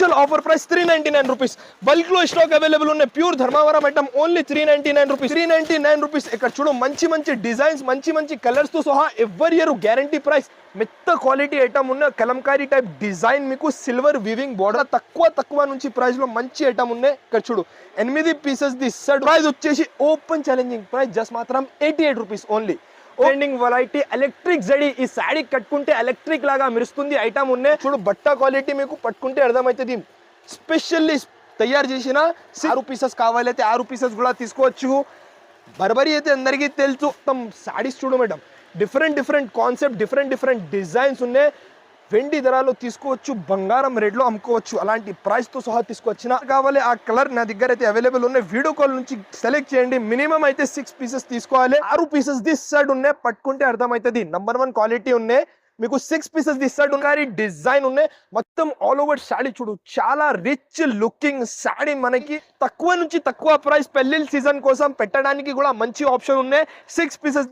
Actual offer price three ninety nine rupees బల్క్లో stock available ఉన్నాయి. Pure Dharmavaram item only three ninety nine rupees three ninety nine rupees ఇక్కడ చూడు మంచి మంచి designs మంచి మంచి కలర్స్తో సహా ఎవరి ఇయర్ గ్యారంటీ ప్రైస్ మెత్త క్వాలిటీ ఐటమ్ ఉన్న కలంకారీ టైప్ డిజైన్ మీకు సిల్వర్ వివింగ్ బోర్డర్ తక్కువ తక్కువ నుంచి ప్రైస్లో మంచి ఐటమ్ ఉన్నాయి. ఇక్కడ చూడు ఎనిమిది పీసెస్ ది సెట్ ప్రైస్ వచ్చేసి ఓపెన్ ఛాలెంజింగ్ ప్రైస్ జస్ట్ మాత్రం eighty eight rupees only trending variety electric జడి ఈ శారీ కట్టుకుంటే ఎలక్ట్రిక్ లాగా మెరుస్తుంది ఐటమ్ ఉన్నాయి. చూడు బట్ట క్వాలిటీ మీకు పట్టుకుంటే అర్థమవుతుంది. స్పెషల్లీ తయారు చేసిన ఆరు పీసెస్ కావాలైతే ఆరు పీసెస్ కూడా తీసుకోవచ్చు. బర్బరీ అయితే అందరికీ తెలుసు. మొత్తం శారీస్ చూడు madam. Different different concept different different designs ఉన్నాయి. వెండి ధరలో తీసుకోవచ్చు బంగారం రేట్లో అమ్ముకోవచ్చు. అలాంటి ప్రైస్తో సహా తీసుకొచ్చిన కావాలి. ఆ కలర్ నా దగ్గర అయితే అవైలబుల్ ఉన్నాయి. వీడియో కాల్ నుంచి సెలెక్ట్ చేయండి. మినిమం అయితే సిక్స్ పీసెస్ తీసుకోవాలి. ఆరు పీసెస్ దిస్ సైడ్ ఉన్నాయి. పట్టుకుంటే అర్థమవుతుంది. నంబర్ వన్ క్వాలిటీ ఉన్నాయి. మీకు సిక్స్ పీసెస్ తీస్తాడు కానీ డిజైన్ ఉన్నాయి. మొత్తం ఆల్ ఓవర్ శాడీ చూడు. చాలా రిచ్ లుకింగ్ శాడీ మనకి. తక్కువ నుంచి తక్కువ ప్రైస్ పెళ్ళిళ్ళ సీజన్ కోసం పెట్టడానికి కూడా మంచి ఆప్షన్ ఉన్నాయి. Six pieces